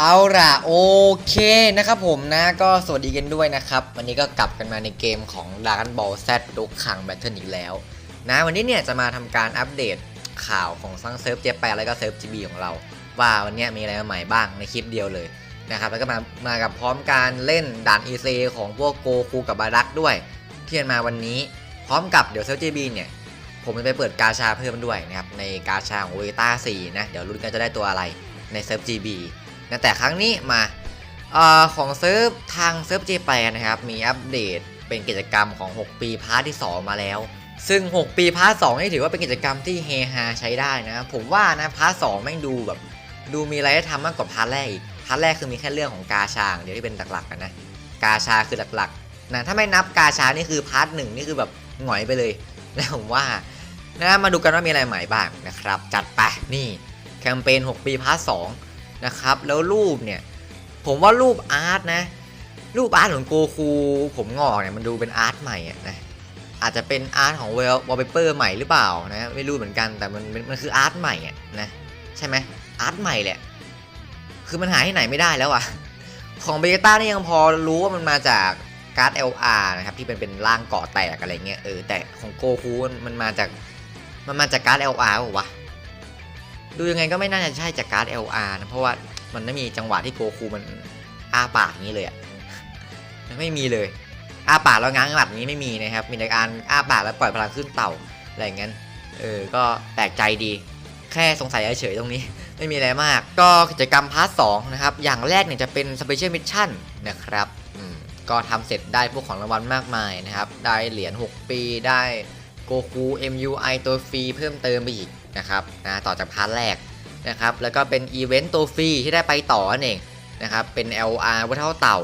เอาล่ะโอเคนะครับผมนะก็สวัสดีกันด้วยนะครับ วันนี้ก็กลับกันมาในเกมของ Dragon Ball Z ดุกขังแบทเทิลอีกแล้ว นะวันนี้เนี่ยจะมาทำการอัปเดตข่าวของซังเซิร์ฟเจแปนแล้วก็เซิร์ฟจีบีของเรา ว่าวันนี้มีอะไรใหม่บ้างในคลิปเดียวเลยนะครับแล้วก็มามากับพร้อมการเล่นด่าน EC ของพวกโกคูกับบารักด้วยที่จะมาวันนี้ พร้อมกับเดี๋ยวเซิร์ฟจีบีเนี่ยผมจะไปเปิดกาชาเพิ่มด้วยนะครับในกาชาของเวต้า4นะเดี๋ยวลุ้นกันจะได้ตัวอะไรในเซิร์ฟ GB นะแต่ครั้งนี้มาเออของเซิร์ฟทางเซิร์ฟ J แปนะครับ มีอัปเดตเป็นกิจกรรมของ 6 ปีพาร์ทที่ 2 มาแล้ว ซึ่ง 6 ปีพาร์ท2นี่ถือว่าเป็นกิจกรรมที่เฮฮาใช้ได้นะ ผมว่านะพาร์ท2แม่งดูแบบดูมีอะไรให้ทำมากกว่าพาร์ทแรกอีกพาร์ทแรกคือมีแค่เรื่องของกาชางเดี๋ยวที่เป็นหลักๆกันนะกาชาคือหลักๆนะถ้าไม่นับกาชานี่คือพาร์ทหนึ่งนี่คือแบบหงอยไปเลยนะผมว่านะมาดูกันว่ามีอะไรใหม่บ้างนะครับ จัดไปนี่แคมเปญ6 ปีพาร์ท2 นะครับ แล้วรูปเนี่ย ผมว่ารูปอาร์ตนะ รูปอาร์ตของโกคูผมงอกเนี่ยมันดูเป็นอาร์ตใหม่อะนะอาจจะเป็นอาร์ตของเวลวอลเปเปอร์ใหม่หรือเปล่านะไม่รู้เหมือนกันแต่มันมันคืออาร์ตใหม่อะนะใช่ไหมอาร์ตใหม่แหละคือมันหาที่ไหนไม่ได้แล้วอะของเบต้านี่ยังพอรู้ว่ามันมาจากการ์ด LR นะครับที่เป็นเป็นร่างเกาะแตกอะไรเงี้ยเออแต่ของโกคูมันมาจากมันมาจากการ์ด LR ป่าวะ ดูยังไงก็ไม่น่าจะใช่จากการ์ด LR นะ เพราะว่ามันไม่มีจังหวะที่โกคูมันอ้าปากงนี้เลยอะไม่มีเลย อ้าปากแล้วง้างหมัดนี้ไม่มีนะครับ มีแต่การอ้าปากแล้วปล่อยพลังขึ้นเต่าอะไรอย่างนั้นเออ ก็แปลกใจดี แค่สงสัยเฉยๆตรงนี้ ไม่มีอะไรมาก ก็กิจกรรมพาร์ทสนะครับ อย่างแรกเนี่ยจะเป็นสเปเชียลมิชชั่นนะครับอืมก็ทำเสร็จได้พวกของรางวัลมากมายนะครับ ได้เหรียญ 6 ปี ได้โกคู MUI ตัวฟรีเพิ่มเติมไปอีก นะครับนะต่อจากพาร์ทแรกนะครับแล้วก็เป็นอีเวนต์ตัวฟรีที่ได้ไปต่อนั่นเองนะครับเป็น LR วัฒเท่าเต่า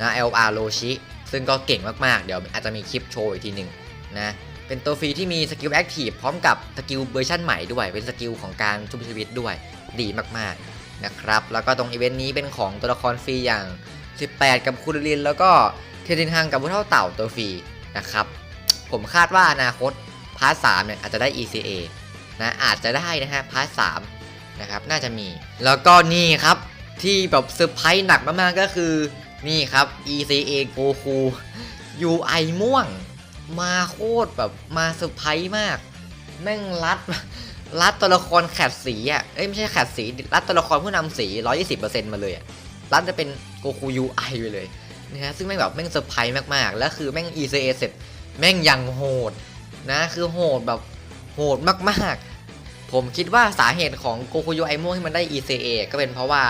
นะ LR โลชิ ซึ่งก็เก่งมากๆ เดี๋ยวอาจจะมีคลิปโชว์อีกทีหนึ่งนะเป็นตัวฟรีที่มีสกิลแอคทีฟพร้อมกับสกิลเวอร์ชันใหม่ด้วย เป็นสกิลของการชุบชีวิตด้วยดีมากๆนะครับแล้วก็ตรงอีเวนต์นี้เป็นของตัวละครฟรีอย่าง 18 กับคูริลิน แล้วก็เทตินฮังกับผู้เท่าเต่าตัวฟรีนะครับผมคาดว่าอนาคตพาร์ทสามเนี่ยอาจจะได้ ECA นะอาจจะได้นะฮะพาร์ทสามนะครับน่าจะมี แล้วก็นี่ครับที่แบบเซอร์ไพรส์หนักมากๆก็คือนี่ครับ ECA Goku UI ม่วง มาโคตรแบบมาเซอร์ไพรส์มาก แม่งรัดรัดตัวละครแขดสีอะเอ้ยไม่ใช่แขดสี รัดตัวละครผู้นำสี 120%มาเลยอะรัดจะเป็นโกคู UI ไปเลยนะฮะซึ่งแม่งแบบแม่งเซอร์ไพรส์มากๆ แล้วคือแม่ง ECA เสร็จแม่งยังโหดนะคือโหดแบบ โหดมากๆ ผมคิดว่าสาเหตุของโกคู UI ม่งที่มันได้ ECA ก็เป็นเพราะว่า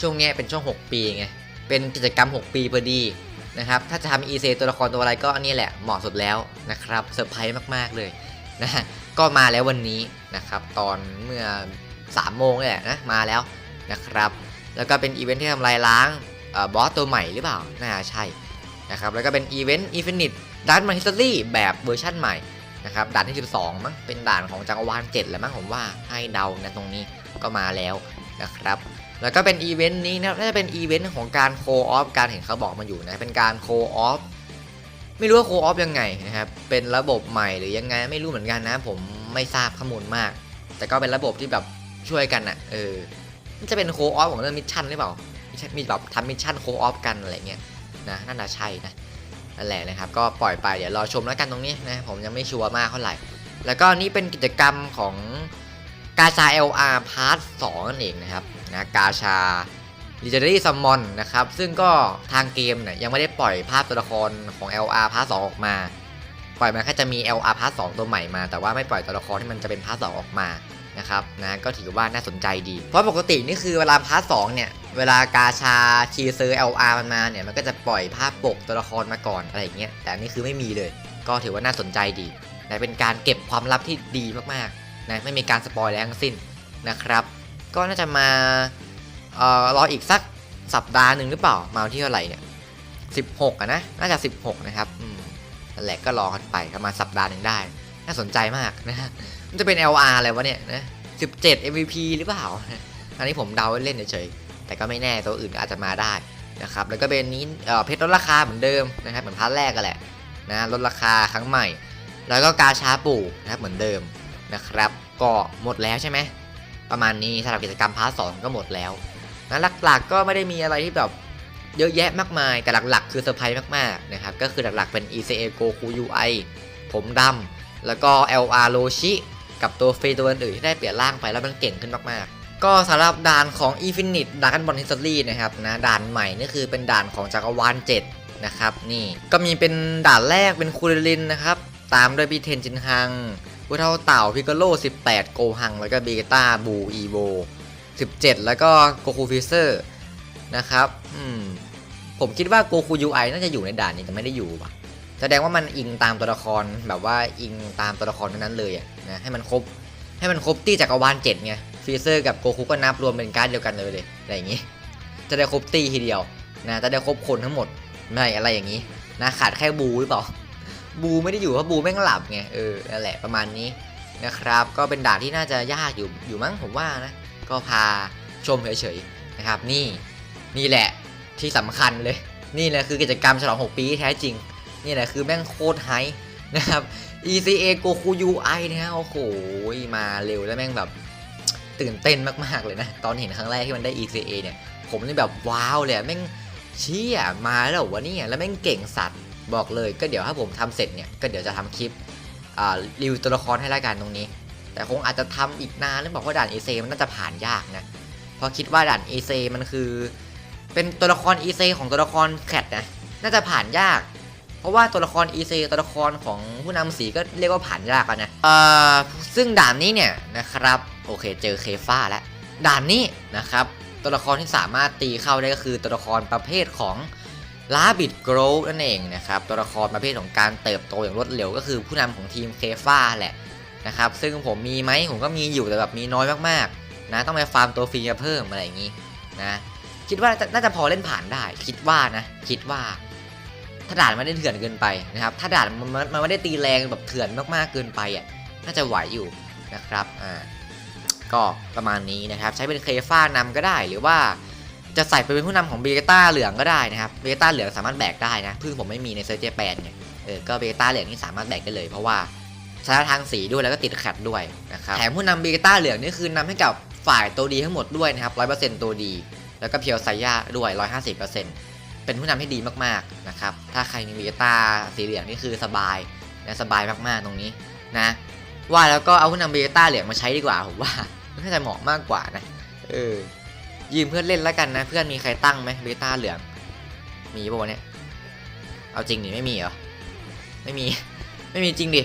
ช่วงนี้เป็นช่วง 6 ปีไง เป็นกิจกรรม 6 ปีพอดีนะครับ ถ้าจะทำ ECA ตัวละครตัวอะไรก็อันนี้แหละเหมาะสุดแล้วนะครับเซอร์ไพรส์มากๆเลยนะก็มาแล้ววันนี้นะครับ ตอนเมื่อ3โมงนี่แหละนะมาแล้วนะครับ แล้วก็เป็นอีเวนท์ที่ทำลายล้างบอสตัวใหม่หรือเปล่า น่าใช่นะครับ แล้วก็เป็นอีเวนต์อินฟินิตดันมาฮิสตอรี่แบบเวอร์ชั่นใหม่ นะครับด่านที่ 12 มั้งเป็นด่านของจักรวาล7แหละมั้งผมว่าให้เดานะตรงนี้ก็มาแล้วนะครับแล้วก็เป็นอีเวนต์นี้นะน่าจะเป็นอีเวนต์ของการโคออฟการเห็นเขาบอกมาอยู่นะเป็นการโคออฟไม่รู้ว่าโคออฟยังไงนะครับเป็นระบบใหม่หรือยังไงไม่รู้เหมือนกันนะ ผมไม่ทราบข้อมูลมาก แต่ก็เป็นระบบที่แบบช่วยกันอะเออมันจะเป็นโคออฟของเรื่องมิชชั่นหรือเปล่ามีแบบทำมิชชั่นโคออฟกันอะไรเงี้ยนะน่าจะใช่นะ นั่นแหละนะครับ ก็ปล่อยไปเดี๋ยวรอชมแล้วกันตรงนี้นะ ผมยังไม่ชัวร์มากเท่าไหร่ แล้วก็นี่เป็นกิจกรรมของกาชา LR Part 2นั่นเองนะครับนะกาชา Legendary Summon นะครับ ซึ่งก็ทางเกมเนี่ยยังไม่ได้ปล่อยภาพตัวละครของ LR Part 2 ออกมา ปล่อยมาแค่จะมี LR Part 2 ตัวใหม่มา แต่ว่าไม่ปล่อยตัวละครที่มันจะเป็นพาร์ท2ออกมา นะครับนะก็ถือว่าน่าสนใจดี เพราะปกตินี่คือเวลาพาร์ท2เนี่ยเวลากาชาชีเซอร์ LR มันมาเนี่ยมันก็จะปล่อยภาพปกตัวละครมาก่อนอะไรอย่างเงี้ยแต่นนี่คือไม่มีเลย ก็ถือว่าน่าสนใจดีนะเป็นการเก็บความลับที่ดีมากๆนะไม่มีการสปอยอะไรทั้งสิ้นนะครับ ก็น่าจะมาเอ่อรออีกสักสัปดาห์หนึ่งหรือเปล่ามาที่เท่าไหร่เนี่ย16อะนะน่าจะ16นะครับอืมนั่นแหละก็รอกันไปประมาณสัปดาห์หนึ่งได้ น่าสนใจมากนะ มันจะเป็น LR อะไรวะเนี่ยนะ17 MVP หรือเปล่า อันนี้ผมเดาเล่นเฉยๆ แต่ก็ไม่แน่ตัวอื่นก็อาจจะมาได้นะครับ แล้วก็เป็นนี้เอ่อเพชรลดราคาเหมือนเดิมนะครับ เหมือนพาร์ทแรกกันแหละนะลดราคาครั้งใหม่ แล้วก็กาชาปู่นะครับเหมือนเดิมนะครับ ก็หมดแล้วใช่ไหม ประมาณนี้สำหรับกิจกรรมพาร์ทสก็หมดแล้วนะหลักๆก็ไม่ได้มีอะไรที่แบบเยอะแยะมากมายแต่หลักๆ คือเซอร์ไพรส์มากๆนะครับ ก็คือหลักๆเป็น ECA Goku UI ผมดำแล้วก็ LR โ o ชิ กับตัวฟรีตัวอื่นที่ได้เปลี่ยนร่างไปแล้วมันเก่งขึ้นมากๆ ก็สำหรับด่านของ Infinite Dragon Ball History นะครับนะด่านใหม่นี่คือเป็นด่านของจักรวาล 7 นะครับนี่ก็มีเป็นด่านแรกเป็นคูริลินนะครับตามด้วยพี่เทนจินฮังผู้เท่าเต่าพิกโล 18 โกฮัง แล้วก็เบต้าบูอีโบ17 แล้วก็โกคูฟิเซอร์นะครับอืมผมคิดว่าโกคูยูไอน่าจะอยู่ในด่านนี้แต่ไม่ได้อยู่ว่ะ แสดงว่ามันอิงตามตัวละครแบบว่าอิงตามตัวละครนั้นเลยอะ นะให้มันครบให้มันครบตี้จักรวาลเจ็ดไงฟีเซอร์กับโกคูก็นับรวมเป็นการ์ดเดียวกันเลยเลยอะไรอย่างงี้ จะได้ครบตี้ทีเดียวนะจะได้ครบคนทั้งหมดไม่อะไรอย่างงี้นะขาดแค่บูหรือเปล่าบูไม่ได้อยู่เพราะบูแม่งหลับไงเออนั่นแหละประมาณนี้นะครับ ก็เป็นด่านที่น่าจะยากอยู่อยู่มั้งผมว่านะก็พาชมเฉยๆนะครับ นี่นี่แหละที่สำคัญเลย นี่แหละคือกิจกรรมฉลอง 6 ปีแท้จริง นี่แหละคือแม่งโคตรไฮนะครับ ECA Goku UI นะฮะโอ้โหมาเร็วแล้วแม่งแบบตื่นเต้นมากๆเลยนะ ตอนเห็นครั้งแรกที่มันได้ ECA เนี่ย ผมนี่แบบว้าวเลยแม่งเชี่ยมาแล้ววะเนี่ยแล้วแม่งเก่งสัตว์บอกเลยก็เดี๋ยวถ้าผมทำเสร็จเนี่ย ก็เดี๋ยวจะทำคลิปอ่ารีวิวตัวละครให้รายการตรงนี้ แต่คงอาจจะทำอีกนานแล้วบอกว่าด่าน EC มันน่าจะผ่านยากนะเพราะคิดว่าด่าน EC มันคือ เป็นตัวละคร EC ของตัวละครแคทนะน่าจะผ่านยาก เพราะว่าตัวละคร EC ตัวละครของผู้นำสีก็เรียกว่าผ่านยากนะเอ่อซึ่งด่านนี้เนี่ยนะครับโอเคเจอเคฟ้าแล้วด่านนี้นะครับตัวละครที่สามารถตีเข้าได้ก็คือตัวละครประเภทของลาบิดโกรนั่นเองนะครับตัวละครประเภทของการเติบโตอย่างรวดเร็วก็คือผู้นำของทีมเคฟ้าแหละนะครับซึ่งผมมีไหมผมก็มีอยู่แต่แบบมีน้อยมากๆนะต้องไปฟาร์มตัวฟรีมาเพิ่มอะไรอย่างนี้นะคิดว่าน่าจะพอเล่นผ่านได้ คิดว่านะคิดว่า ถ้าด่านไม่ได้เถื่อนเกินไปนะครับ ถ้าด่านมันมันไม่ได้ตีแรงแบบเถื่อนมากๆเกินไปอะน่าจะไหวอยู่นะครับอ่าก็ประมาณนี้นะครับใช้เป็นเคฟ้านำก็ได้หรือว่าจะใส่ไปเป็นผู้นำของเบต้าเหลืองก็ได้นะครับเบต้าเหลืองสามารถแบกได้นะพึ่งผมไม่มีในเซอร์เจแปนเนี่ยเออก็เบต้าเหลืองนี่สามารถแบกได้เลย เพราะว่าใช้ทางสีด้วยแล้วก็ติดแคดด้วยนะครับแถมผู้นำเบต้าเหลืองนี่คือนำให้กับฝ่ายตัวดีทั้งหมดด้วยนะครับร้อยเปอร์เซ็นต์ตัวดี แล้วก็เพียวไซย่าด้วยร้อยห้าสิบเปอร์เซ็นต์ เป็นผู้นำที่ดีมากๆนะครับ ถ้าใครมีวีตาสีเหลืองนี่คือสบายนะสบายมากๆตรงนี้นะ ว่าแล้วก็เอาผู้นำเบต้าเหลืองมาใช้ดีกว่าผมว่าน่าจะเหมาะมากกว่านะ เออ ยืมเพื่อนเล่นแล้วกันนะ เพื่อนมีใครตั้งไหมเบต้าเหลือง มีป่ะวะเนี่ย เอาจริงดิไม่มีเหรอ ไม่มี ไม่มีจริงดิ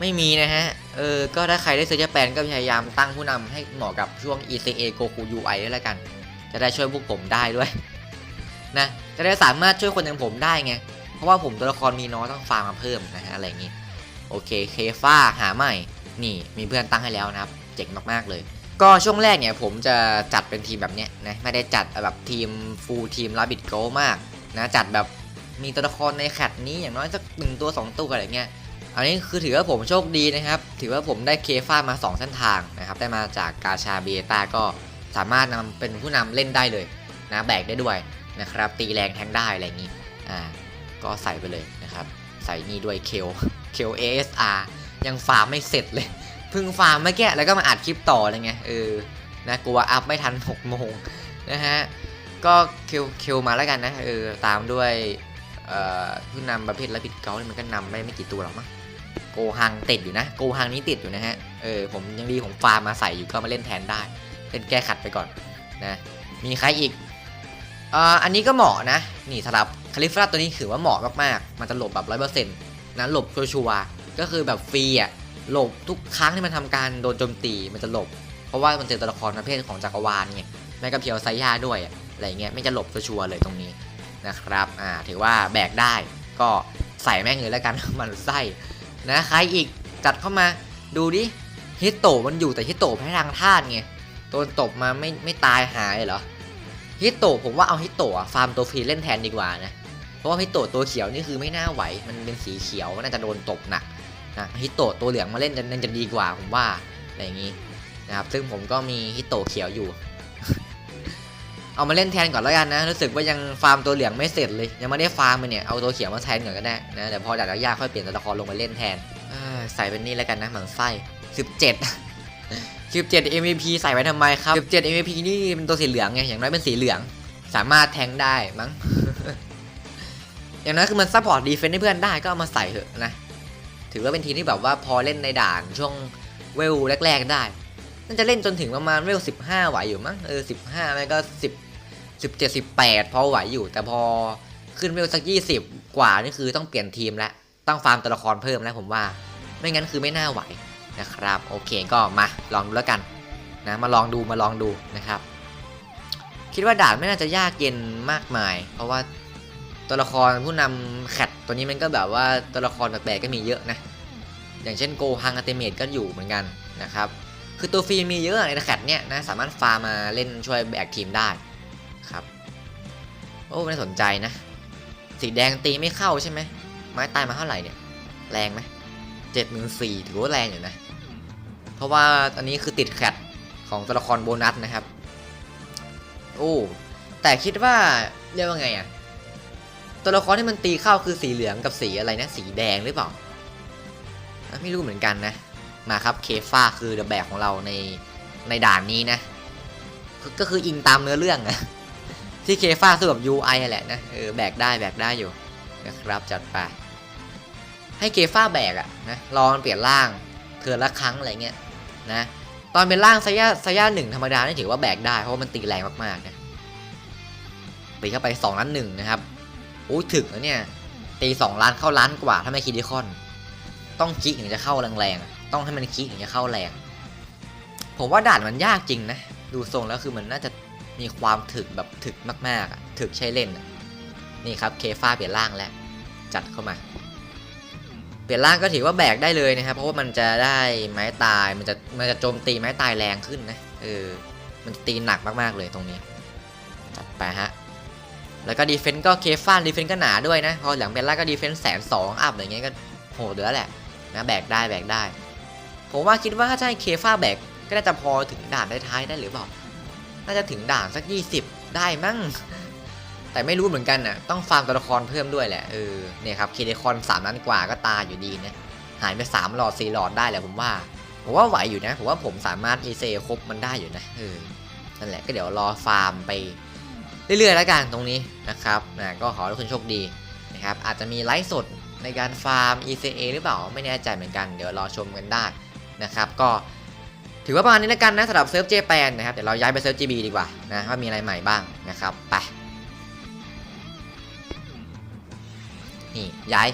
ไม่มีนะฮะ เออ ก็ถ้าใครได้ซื้อญี่ปุ่นก็พยายามตั้งผู้นำให้เหมาะกับช่วง ECA Goku UI ด้วยแล้วกัน จะได้ช่วยพวกผมได้ด้วย นะจะได้สามารถช่วยคนอย่างผมได้ไงเพราะว่าผมตัวละครมีน้อยต้องฟาร์มมาเพิ่มนะฮะอะไรอย่างนี้โอเคเคฟ้าหาใหม่นี่มีเพื่อนตั้งให้แล้วนะครับเจ๋งมากๆเลย ก็ช่วงแรกเนี่ยผมจะจัดเป็นทีมแบบเนี้ยนะไม่ได้จัดแบบทีมฟูลทีมลาบิดโกมากนะจัดแบบมีตัวละครในแคตนี้อย่างน้อยสักหนึ่งตัวสองตัวอะไรเงี้ยอันนี้คือถือว่าผมโชคดีนะครับ ถือว่าผมได้เคฟ้ามา 2 เส้นทางนะครับ ได้มาจากกาชาเบต้าก็สามารถนำเป็นผู้นำเล่นได้เลยนะแบกได้ด้วย นะครับ ตีแรงแทงได้อะไรอย่างนี้อ่าก็ใส่ไปเลยนะครับ ใส่นี่ด้วยเคลเคล ASR ยังฟาร์มไม่เสร็จเลยเพิ่งฟาร์มเมื่อกี้แล้วก็มาอัดคลิปต่ออะไรเงี้ยเออนะกลัวอัพไม่ทัน6โมงนะฮะก็เคลเคลมาแล้วกันนะเออตามด้วยเอ่อผู้นำประเภทและปิดเกาเนี่ยมันก็นำไม่ไม่กี่ตัวหรอกมั้งโกฮังติดอยู่นะโกฮังนี้ติดอยู่นะฮะเออผมยังดีผมฟาร์มมาใส่อยู่ก็มาเล่นแทนได้เล่นแก้ขัดไปก่อนนะมีใครอีก อันนี้ก็เหมาะนะ นี่สำหรับคาลิฟราตัวนี้ถือว่าเหมาะมากๆ มันจะหลบแบบร้อยเปอร์เซ็นต์นะหลบชัวร์ๆก็คือแบบฟรีอะหลบทุกครั้งที่มันทำการโดนโจมตีมันจะหลบ เพราะว่ามันเจอตัวละครประเภทของจักรวาลไงแม่กับเพียวไซย่าด้วยอะไรเงี้ยไม่จะหลบชัวร์เลยตรงนี้นะครับอ่าถือว่าแบกได้ก็ใส่แม่งเลยแล้วกันมันไส้นะใครอีกจัดเข้ามาดูดิฮิตโตะมันอยู่แต่ฮิตโตะแพ้ทางธาตุไงโดนตบมาไม่ไม่ตายหายเหรอ ฮิตโตะผมว่าเอาฮิตโตะฟาร์มตัวฟรีเล่นแทนดีกว่านะ เพราะว่าฮิตโตะตัวเขียวนี่คือไม่น่าไหว มันเป็นสีเขียวน่าจะโดนตบหนักนะฮิตโตะตัวเหลืองมาเล่นจะน่าจะดีกว่าผมว่าอะไรอย่างนี้นะครับ ซึ่งผมก็มีฮิตโตะเขียวอยู่ เอามาเล่นแทนก่อนแล้วกันนะ รู้สึกว่ายังฟาร์มตัวเหลืองไม่เสร็จเลย ยังไม่ได้ฟาร์มมันเนี่ย เอาตัวเขียวมาแทนก่อนก็ได้นะ แต่พอดัดยากค่อยเปลี่ยนตัวละครลงมาเล่นแทนใส่เป็นนี่แล้วกันนะหมันไส้17 17 MVP ใส่ไว้ทำไมครับ 17 MVP นี่เป็นตัวสีเหลืองไง อย่างน้อยเป็นสีเหลือง สามารถแทงได้มั้ง อย่างน้อยคือมันซัพพอร์ตดีเฟนต์ให้เพื่อนได้ก็เอามาใส่เถอะนะ ถือว่าเป็นทีมที่แบบว่าพอเล่นในด่านช่วงเวลแรก ๆ ได้ น่าจะเล่นจนถึงประมาณเวล 15 ไหวอยู่มั้ง เออ 15ไม่ก็ 10 17 18 พอไหวอยู่ แต่พอขึ้นเวลสัก 20 กว่านี่คือต้องเปลี่ยนทีมแล้ว ต้องฟาร์มตัวละครเพิ่มแล้วผมว่า ไม่งั้นคือไม่น่าไหว นะครับโอเคก็มาลองดูแล้วกันนะมาลองดูมาลองดูนะครับ คิดว่าด่านไม่น่าจะยากเย็นมากมาย เพราะว่าตัวละครผู้นำแคทตัวนี้มันก็แบบว่าตัวละครแปลกๆก็มีเยอะนะอย่างเช่นโกฮังอัตเมดก็อยู่เหมือนกันนะครับคือตัวฟรีมีเยอะในแคทเนี่ยนะสามารถฟาร์มาเล่นช่วยแบกทีมได้ครับโอ้น่สนใจนะ สีแดงตีไม่เข้าใช่ไหมไม้ตายมาเท่าไหร่เนี่ยแรงไหมเจ็ดหมื่นสี่ถือว่าแรงอยู่นะ เพราะว่าอันนี้คือติดแคทของตัวละครโบนัสนะครับ โอ้แต่คิดว่าเรียกว่าไงอะตัวละครที่มันตีเข้าคือสีเหลืองกับสีอะไรนะ สีแดงหรือเปล่าไม่รู้เหมือนกันนะ มาครับเคฟ้าคือเดอะแบกของเราในในด่านนี้นะก็ก็คืออิงตามเนื้อเรื่องอะที่เคฟ้าสู้กับ UI อแหละนะเออแบกได้แบกได้อยู่นะครับจัดไปให้เคฟ้าแบกอะนะลองเปลี่ยนร่างเทือละครั้งอะไรเงี้ย นะตอนเป็นร่างไซย่าไซย่าหนึ่งธรรมดานี่ถือว่าแบกได้เพราะว่ามันตีแรงมากๆนะตีเข้าไป2ล้านหนึ่งนะครับโอ้ถึกแล้วเนี่ยตี2ล้านเข้าล้านกว่าถ้าไม่คิดดิคอน ต้องคิกถึงจะเข้าแรงๆต้องให้มันคิกถึงจะเข้าแรง ผมว่าด่านมันยากจริงนะดูทรงแล้วคือมันน่าจะมีความถึกแบบถึกมากๆถึกใช้เล่นนี่ครับเคฟ้าเปลี่ยนร่างแล้วจัดเข้ามา เปลี่ยนร่างก็ถือว่าแบกได้เลยนะครับ เพราะว่ามันจะได้ไม้ตาย มันจะมันจะโจมตีไม้ตายแรงขึ้นนะ เออ มันจะตีหนักมากๆเลยตรงนี้จัดไปฮะ แล้วก็ดีเฟนต์ก็เคฟ้าดีเฟนต์ก็หนาด้วยนะ พอหลังเปลี่ยนร่างก็ดีเฟนต์แสนสองอัพอะไรเงี้ยก็โหดเหลือแหละนะแบกได้แบกได้ ผมว่าคิดว่าถ้าใช่เคฟ้าแบกก็น่าจะพอถึงด่านท้ายได้หรือเปล่า น่าจะถึงด่านสัก 20 ได้มั้ง แต่ไม่รู้เหมือนกันน่ะต้องฟาร์มตัวละครเพิ่มด้วยแหละเออเนี่ยครับเคเดคอนสามล้นกว่าก็ตาอยู่ดีนะหายไป3หลอด4หลอดได้แหละผมว่าผมว่าไหวอยู่นะผมว่าผมสามารถอีเซครบมันได้อยู่นะเออนั่นแหละก็เดี๋ยวรอฟาร์มไปเรื่อยๆแล้วกันตรงนี้นะครับนะก็ขอให้ทุกคนโชคดีนะครับอาจจะมีไลฟ์สดในการฟาร์ม ECA หรือเปล่าไม่แน่ใจเหมือนกันเดี๋ยวรอชมกันได้นะครับก็ถือว่าประมาณนี้แล้วกันนะสำหรับเซิร์ฟเจแปนนะครับเดี๋ยวเราย้ายไปเซิร์ฟ GB ดีกว่านะว่ามีอะไรใหม่บ้างนะครับไป นี่ย้าย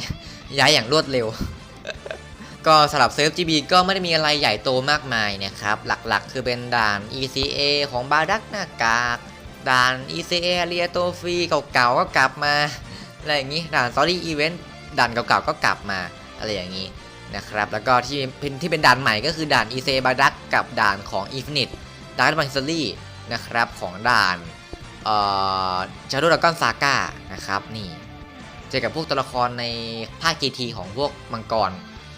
ย้ายอย่างรวดเร็ว ก็สำหรับเซิร์ฟ GB ก็ไม่ได้มีอะไรใหญ่โตมากมายนะครับ หลักๆ คือเป็นด่าน ECA ของบาดักหน้ากาก ด่าน ECA เรียโตฟรีเก่าๆก็กลับมาอะไรอย่างนี้ด่าน Story Event ด่านเก่าๆก็กลับมาอะไรอย่างนี้นะครับแล้วก็ที่เป็นที่เป็นด่านใหม่ก็คือด่าน ECA บาดักกับด่านของ Infinite Dark b a n s e r y นะครับของด่านเอ่อ Shadow Dragon Saga นะครับนี่ จอกับพวกตัวละครในภาค GT ของพวกมังกร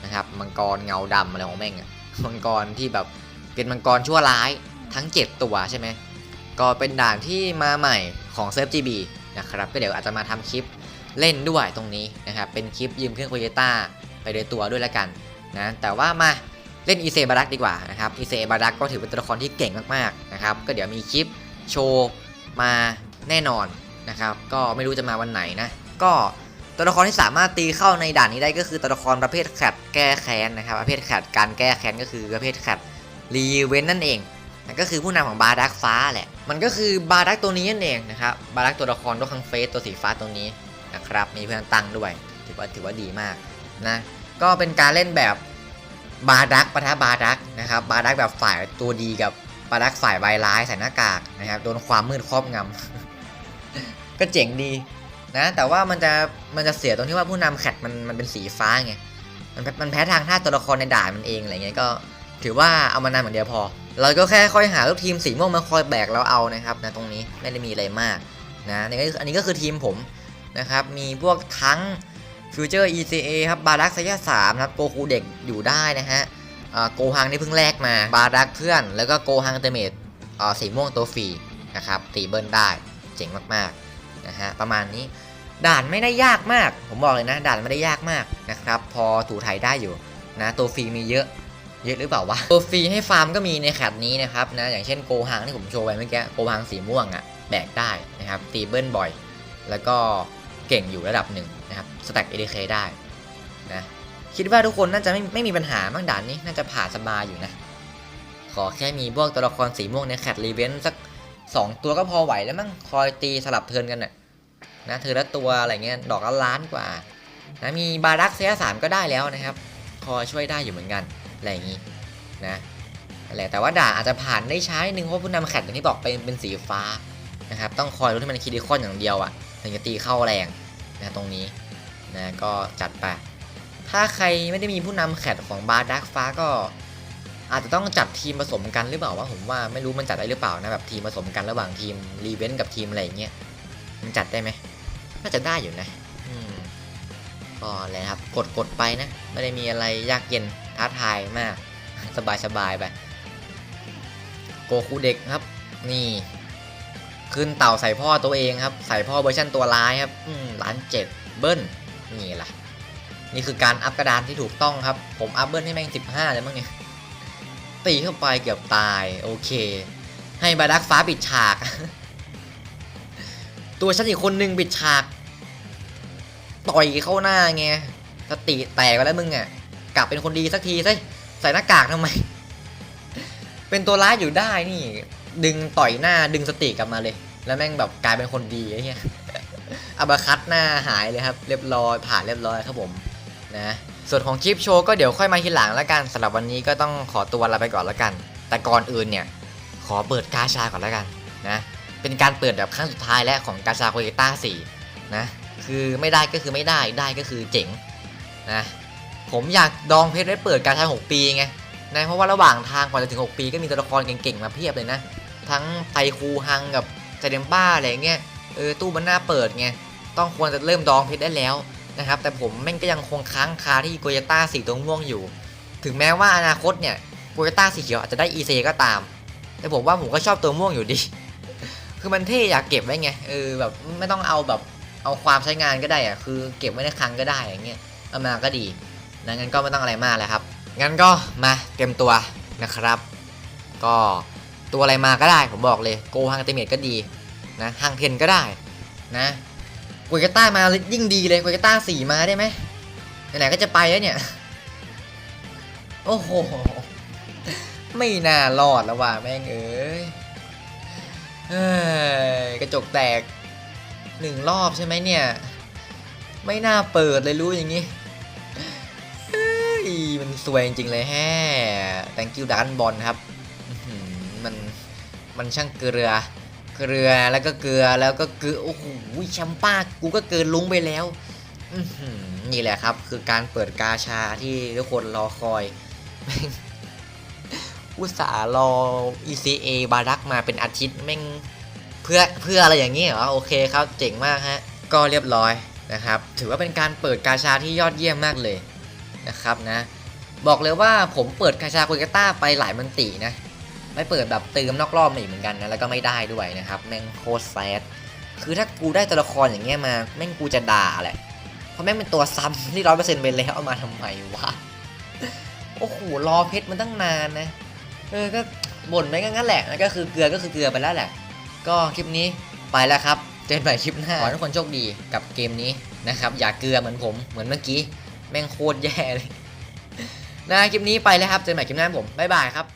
นะครับมังกรเงาดำอะไรของแม่งอะมังกรที่แบบเป็นมังกรชั่วร้ายทั้ง 7 ตัวใช่ไหมก็เป็นด่านที่มาใหม่ของเซิร์ฟ GB นะครับก็เดี๋ยวอาจจะมาทำคลิปเล่นด้วยตรงนี้นะครับเป็นคลิปยืมเครื่องโ o เ o ต้าไปโดยตัวด้วยแล้วกันนะแต่ว่ามาเล่นอีเซบารักดีกว่านะครับอีเซบารักก็ถือเป็นตัวละครที่เก่งมากๆนะครับก็เดี๋ยวมีคลิปโชว์มาแน่นอนนะครับก็ไม่รู้จะมาวันไหนนะก็ ตัวละครที่สามารถตีเข้าในด่านนี้ได้ก็คือตัวละครประเภทแคดแก้แค้นนะครับประเภทแคดการแก้แค้นก็คือประเภทแคดรีเวนนั่นเองนั่นก็คือผู้นำของบาดักฟ้าแหละ มันก็คือบาดักตัวนี้นั่นเองนะครับบาดักตัวละครตัวคังเฟสตัวสีฟ้าตัวนี้นะครับมีเพื่อนตั้งด้วยถือว่าถือว่าดีมากนะก็เป็นการเล่นแบบบาดักปะทะบาดักนะครับบาดักแบบฝ่ายตัวดีกับบาดักฝ่ายใบร้ายใส่หน้ากากนะครับโดนความมืดครอบงำก็เจ๋งดี นะ แต่ว่ามันจะมันจะเสียตรงที่ว่าผู้นำแคทมันมันเป็นสีฟ้าไงมันมันแพ้ทางท่าตัวละครในด่านมันเองอะไรเงี้ยก็ ถือว่าเอามานานเหมือนเดียวพอ เราก็แค่ค่อยหาลูกทีมสีม่วงมาคอยแบกเราเอานะครับนะตรงนี้ไม่ได้มีอะไรมากนะนี่ก็คืออันนี้ก็คือทีมผมนะครับมีพวกทั้ง Future ECA ครับบารักไซย่าสามครับโกคูเด็กอยู่ได้นะฮะโกฮังนี่เพิ่งแลกมาบารักเพื่อน แล้วก็โกฮังเตเมดสีม่วงตัวฟรีนะครับตีเบิลได้เจ๋งมากๆ นะฮะประมาณนี้ด่านไม่ได้ยากมาก ผมบอกเลยนะ ด่านไม่ได้ยากมากนะครับ พอถูไทยได้อยู่นะตัวฟรีมีเยอะเยอะหรือเปล่าวะตัวฟรีให้ฟาร์มก็มีในแคปนี้นะครับนะอย่างเช่นโกหังที่ผมโชว์ไว้เมื่อกี้โกหังสีม่วงอะ่ะแบกได้นะครับตีเบิลบ่อย แล้วก็เก่งอยู่ระดับหนึ่งนะครับสแต็กเอเดเคได้นะคิดว่าทุกคนน่าจะไม่ไม่มีปัญหาบ้างด่านนี้น่าจะผ่านสบายอยู่นะ ขอแค่มีพวกตัวละครสีม่วงในแคทรีเวนสัก 2ตัวก็พอไหวแล้วมั้งคอยตีสลับเทินกันน่ะนะเธอละตัวอะไรเงี้ยดอกละล้านกว่านะมีบารักเซียสามก็ได้แล้วนะครับคอยช่วยได้อยู่เหมือนกันอะไรอย่างงี้นะอะไรแต่ว่าด่าอาจจะผ่านได้ช้านิดนึงเพราะผู้นำแคทอย่างที่บอกเป็นเป็นสีฟ้านะครับต้องคอยรู้ที่มันคิดิคอนอย่างเดียวอะ่ะถึงจะตีเข้าแรงนะตรงนี้นะก็จัดไปถ้าใครไม่ได้มีผู้นำแคทของบาร์ดักฟ้าก็ อาจจะต้องจัดทีมผสมกันหรือเปล่าวะผมว่าไม่รู้มันจัดได้หรือเปล่านะแบบทีมผสมกันระหว่างทีมรีเวนต์กับทีมอะไรอย่างเงี้ยมันจัดได้ไหมน่าจะได้อยู่นะก็เลยครับกดกดไปนะไม่ได้มีอะไรยากเย็นท้าทายมาก สบายสบายไปโกคูเด็กครับ นี่ขึ้นเต่าใส่พ่อตัวเองครับ ใส่พ่อเวอร์ชันตัวร้ายครับล้านเจ็ดเบิ้ลนี่ล่ะ นี่คือการอัพกระดานที่ถูกต้องครับ ผมอัพเบิ้ลให้แม่งสิบห้าเลยมั้งเนี่ย ตีเข้าไปเกือบตายโอเค ให้บาดักฟ้าปิดฉาก ตัวฉันอีกคนนึงปิดฉาก ต่อยเข้าหน้าไงสติแตกไปแล้วมึงอะ กลับเป็นคนดีสักทีสิใส่หน้ากากทำไม เป็นตัวร้ายอยู่ได้นี่ ดึงต่อยหน้าดึงสติกลับมาเลย แล้วแม่งแบบกลายเป็นคนดีไอ้เหี้ยอับคัตหน้าหายเลยครับ เรียบร้อยผ่านเรียบร้อยครับผม นะส่วนของคลิปโชว์ก็เดี๋ยวค่อยมาทีหลังแล้วกันสำหรับวันนี้ก็ต้องขอตัวลาไปก่อนแล้วกัน แต่ก่อนอื่นเนี่ยขอเปิดกาชาก่อนแล้วกันนะเป็นการเปิดแบบครั้งสุดท้ายแล้วของกาชาโคเกต้า4นะคือไม่ได้ก็คือไม่ได้ได้ก็คือเจ๋งนะผมอยากดองเพชรไว้เปิดกาชา6ปีไงนะเพราะว่าระหว่างทางกว่าจะถึง 6 ปีก็มีตัวละครเก่งๆมาเพียบเลยนะ ทั้งไทคูฮังกับไซเดมบ้าอะไรเงี้ยเออตู้มันน่าเปิดไงต้องควรจะเริ่มดองเพชรได้แล้ว นะครับแต่ผมแม่งก็ยังคงค้างคาที่โกยต้าสีตัวม่วงอยู่ ถึงแม้ว่าอนาคตเนี่ยโกยต้าสีเขียวอาจจะได้ EC ก็ตาม แต่ผมว่าผมก็ชอบตัวม่วงอยู่ดี คือมันเท่อยากเก็บไว้ไงเออแบบไม่ต้องเอาแบบเอาความใช้งานก็ได้อะคือเก็บไว้ในคลังก็ได้อย่างเงี้ยเอามาก็ดีนะงั้นก็ไม่ต้องอะไรมากแล้วครับงั้นก็มาเตรียมตัวนะครับ ก็ตัวอะไรมาก็ได้ผมบอกเลยโกฮังเตเมตก็ดีนะฮังเทนก็ได้นะ กุยกาต้ามายิ่งดีเลยกุยกาต้าสี่มาได้ไหมไหนๆก็จะไปแล้วเนี่ย โอ้โห ไม่น่ารอดแล้วว่ะแม่งเอ้ยกระจกแตกหนึ่งรอบใช่ไหมเนี่ย ไม่น่าเปิดเลยรู้อย่างงี้มันสวยจริงๆเลยแฮ่ thank you ดันบอลครับ มัน มันช่างเกลือ เกลือแล้วก็เกลือแล้วก็เกลือโอ้โหแชมป้ากูก็เกินลุงไปแล้วนี่แหละครับ คือการเปิดกาชาที่ทุกคนรอคอย อุตส่าห์รอ ECA บารักมาเป็นอาทิตย์แม่งเพื่อเพื่ออะไรอย่างนี้เหรอโอเคครับเจ๋งมากฮะ ก็เรียบร้อยนะครับ ถือว่าเป็นการเปิดกาชาที่ยอดเยี่ยมมากเลยนะครับนะ บอกเลยว่าผมเปิดกาชาโคยกาต้าไปหลายมันตินะ ไม่เปิดแบบเติมนอกรอบมาอีกเหมือนกันนะแล้วก็ไม่ได้ด้วยนะครับแม่งโคตรแซดคือถ้ากูได้ตัวละครอย่างเงี้ยมาแม่งกูจะด่าแหละเพราะแม่งเป็นตัวซ้ำที่ร้อยเปอร์เซ็นต์ไปแล้วเอามาทำไมวะโอ้โหรอเพชรมันตั้งนานนะเออก็บ่นไปงั้นแหละแล้วก็คือเกลือก็คือเกลือไปแล้วแหละ ก็คลิปนี้ไปแล้วครับเจอกันใหม่คลิปหน้าขอให้ทุกคนโชคดีกับเกมนี้นะครับ อย่าเกลือเหมือนผมเหมือนเมื่อกี้ แม่งโคตรแย่เลย นะคลิปนี้ไปแล้วครับเจอกันใหม่คลิปหน้าผมบ๊ายบายครับ